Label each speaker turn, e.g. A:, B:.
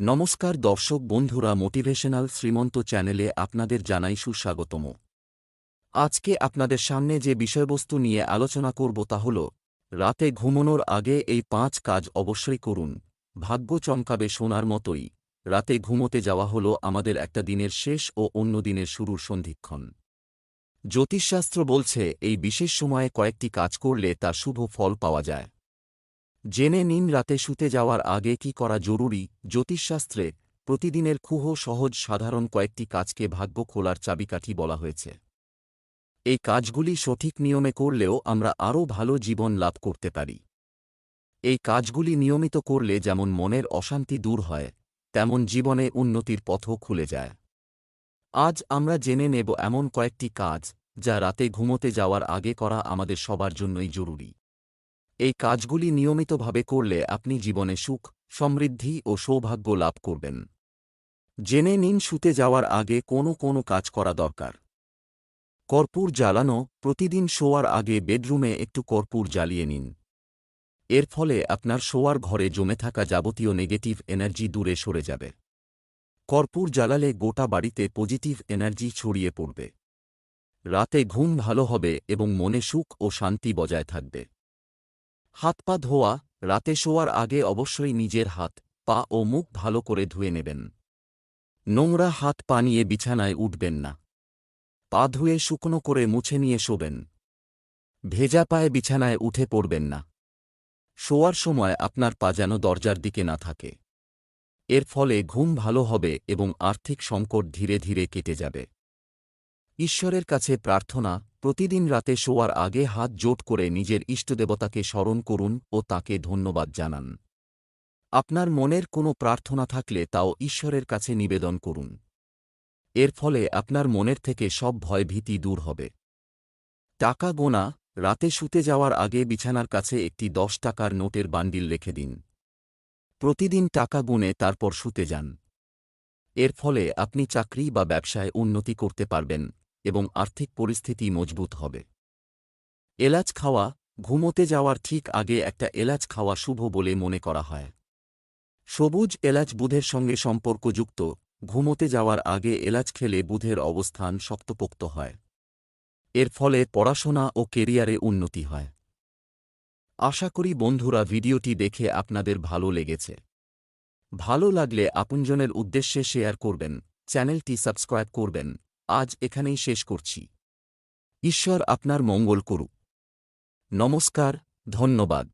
A: নমস্কার দর্শক বন্ধুরা মোটিভেশনাল শ্রীমন্ত চ্যানেলে আপনাদের জানাই সুস্বাগতম। আজকে আপনাদের সামনে যে বিষয়বস্তু নিয়ে আলোচনা করব তা হল, রাতে ঘুমানোর আগে এই পাঁচ কাজ অবশ্যই করুন। ভাগ্য চমকাবে শোনার মতোই, রাতে ঘুমোতে যাওয়া হল আমাদের একটা দিনের শেষ ও অন্য দিনের শুরুর সন্ধিক্ষণ। জ্যোতিষশাস্ত্র বলছে, এই বিশেষ সময়ে কয়েকটি কাজ করলে তার শুভ ফল পাওয়া যায়। জেনে নিন রাতে শুতে যাওয়ার আগে কি করা জরুরি। জ্যোতিষশাস্ত্রে প্রতিদিনের খুহ সহজ সাধারণ কয়েকটি কাজকে ভাগ্য খোলার চাবিকাঠি বলা হয়েছে। এই কাজগুলি সঠিক নিয়মে করলেও আমরা আরও ভালো জীবন লাভ করতে পারি। এই কাজগুলি নিয়মিত করলে যেমন মনের অশান্তি দূর হয়, তেমন জীবনে উন্নতির পথও খুলে যায়। আজ আমরা জেনে নেব এমন কয়েকটি কাজ যা রাতে ঘুমোতে যাওয়ার আগে করা আমাদের সবার জন্যই জরুরি। এই কাজগুলি নিয়মিতভাবে করলে আপনি জীবনে সুখ, সমৃদ্ধি ও সৌভাগ্য লাভ করবেন। জেনে নিন শুতে যাওয়ার আগে কোনো কোনো কাজ করা দরকার। কর্পূর জ্বালানো, প্রতিদিন শোয়ার আগে বেডরুমে একটু কর্পূর জ্বালিয়ে নিন। এর ফলে আপনার শোয়ার ঘরে জমে থাকা যাবতীয় নেগেটিভ এনার্জি দূরে সরে যাবে। কর্পূর জ্বালালে গোটা বাড়িতে পজিটিভ এনার্জি ছড়িয়ে পড়বে। রাতে ঘুম ভালো হবে এবং মনে সুখ ও শান্তি বজায় থাকবে। হাত পা ধোয়া, রাতে শোয়ার আগে অবশ্যই নিজের হাত, পা ও মুখ ভালো করে ধুয়ে নেবেন। নোংরা হাত পা নিয়ে বিছানায় উঠবেন না। পা ধুয়ে শুকনো করে মুছে নিয়ে শোবেন। ভেজা পায়ে বিছানায় উঠে পড়বেন না। শোয়ার সময় আপনার পা যেন দরজার দিকে না থাকে। এর ফলে ঘুম ভালো হবে এবং আর্থিক সংকট ধীরে ধীরে কেটে যাবে। ঈশ্বরের কাছে প্রার্থনা প্রতিদিন রাতে শোয়ার আগে হাত জোট করে নিজের ইষ্টদেবতাকে স্মরণ করুন ও তাকে ধন্যবাদ জানান। আপনার মনের কোনো প্রার্থনা থাকলে তাও ঈশ্বরের কাছে নিবেদন করুন। এর ফলে আপনার মনের থেকে সব ভয় ভীতি দূর হবে। টাকা গোনা, রাতে শুতে যাওয়ার আগে বিছানার কাছে একটি দশ টাকার নোটের বান্ডিল রেখে দিন। প্রতিদিন টাকা গুনে তারপর শুতে যান। এর ফলে আপনি চাকরি বা ব্যবসায় উন্নতি করতে পারবেন। এবং আর্থিক পরিস্থিতি মজবুত হবে। এলাচ খাওয়া ঘুমোতে যাওয়ার ঠিক আগে একটা এলাচ খাওয়া শুভ বলে মনে করা হয়। সবুজ এলাচ বুধের সঙ্গে সম্পর্কযুক্ত, ঘুমোতে যাওয়ার আগে এলাচ খেলে বুধের অবস্থান শক্তপোক্ত হয়। এর ফলে পড়াশোনা ও কেরিয়ারে উন্নতি হয়। আশা করি বন্ধুরা ভিডিওটি দেখে আপনাদের ভালো লেগেছে। ভালো লাগলে আপনজনের উদ্দেশ্যে শেয়ার করবেন, চ্যানেলটি সাবস্ক্রাইব করবেন। আজ এখানেই শেষ করছি। ঈশ্বর আপনার মঙ্গল করুক। নমস্কার ধন্যবাদ।